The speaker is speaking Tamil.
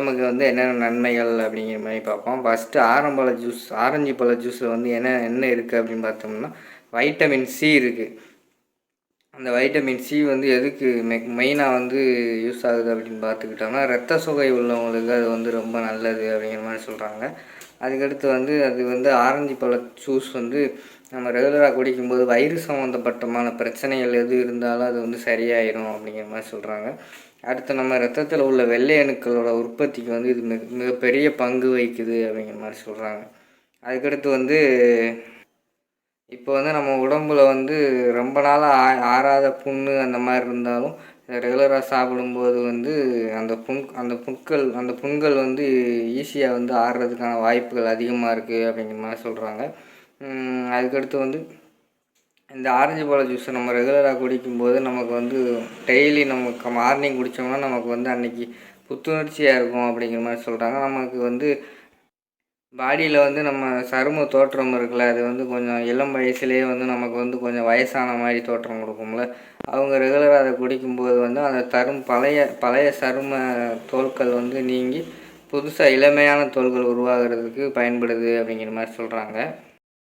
உடம்புக்கு வந்து என்னென்ன நன்மைகள் அப்படிங்கிற மாதிரி பார்ப்போம். ஃபஸ்ட்டு ஆரம்பழ ஜூஸ் ஆரஞ்சு பழ ஜூஸில் வந்து என்ன என்ன இருக்குது அப்படின்னு பார்த்தோம்னா வைட்டமின் சி இருக்குது அந்த வைட்டமின் சி வந்து எதுக்கு மெ மெயினாக வந்து யூஸ் ஆகுது அப்படின்னு பார்த்துக்கிட்டோம்னா ரத்த சுகை உள்ளவங்களுக்கு அது வந்து ரொம்ப நல்லது அப்படிங்கிற மாதிரி சொல்கிறாங்க அதுக்கடுத்து வந்து அது வந்து ஆரஞ்சு பழ ஜூஸ் வந்து நம்ம ரெகுலராக குடிக்கும்போது வயிறு சம்மந்தப்பட்டமான பிரச்சனைகள் எது இருந்தாலும் அது வந்து சரியாயிடும் அப்படிங்கிற மாதிரி சொல்கிறாங்க அடுத்து நம்ம ரத்தத்தில் உள்ள வெள்ளை அணுக்களோட உற்பத்திக்கு வந்து இது மிக மிகப்பெரிய பங்கு வகிக்குது அப்படிங்கிற மாதிரி சொல்கிறாங்க அதுக்கடுத்து வந்து இப்போ வந்து நம்ம உடம்புல வந்து ரொம்ப நாளாக ஆ ஆறாத புண்ணு அந்த மாதிரி இருந்தாலும் ரெகுலராக சாப்பிடும்போது வந்து அந்த புண் அந்த புண்கள் அந்த புண்கள் வந்து ஈஸியாக வந்து ஆறுறதுக்கான வாய்ப்புகள் அதிகமாக இருக்குது அப்படிங்கிற மாதிரி சொல்கிறாங்க அதுக்கடுத்து வந்து இந்த ஆரஞ்சு பழ ஜூஸை நம்ம ரெகுலராக குடிக்கும்போது நமக்கு வந்து டெய்லி நமக்கு மார்னிங் குடித்தோம்னா நமக்கு வந்து அன்றைக்கி புத்துணர்ச்சியாக இருக்கும் அப்படிங்கிற மாதிரி சொல்கிறாங்க நமக்கு வந்து பாடியில் வந்து நம்ம சரும தோற்றம் இருக்குல்ல அது வந்து கொஞ்சம் இளம் வயசுலேயே வந்து நமக்கு வந்து கொஞ்சம் வயசான மாதிரி தோற்றம் கொடுக்கும்ல. அவங்க ரெகுலராக அதை குடிக்கும்போது வந்து அந்த தரும் பழைய பழைய சரும தோல்கள் வந்து நீங்கி புதுசாக இளமையான தோல்கள் உருவாகிறதுக்கு பயன்படுது அப்படிங்கிற மாதிரி சொல்கிறாங்க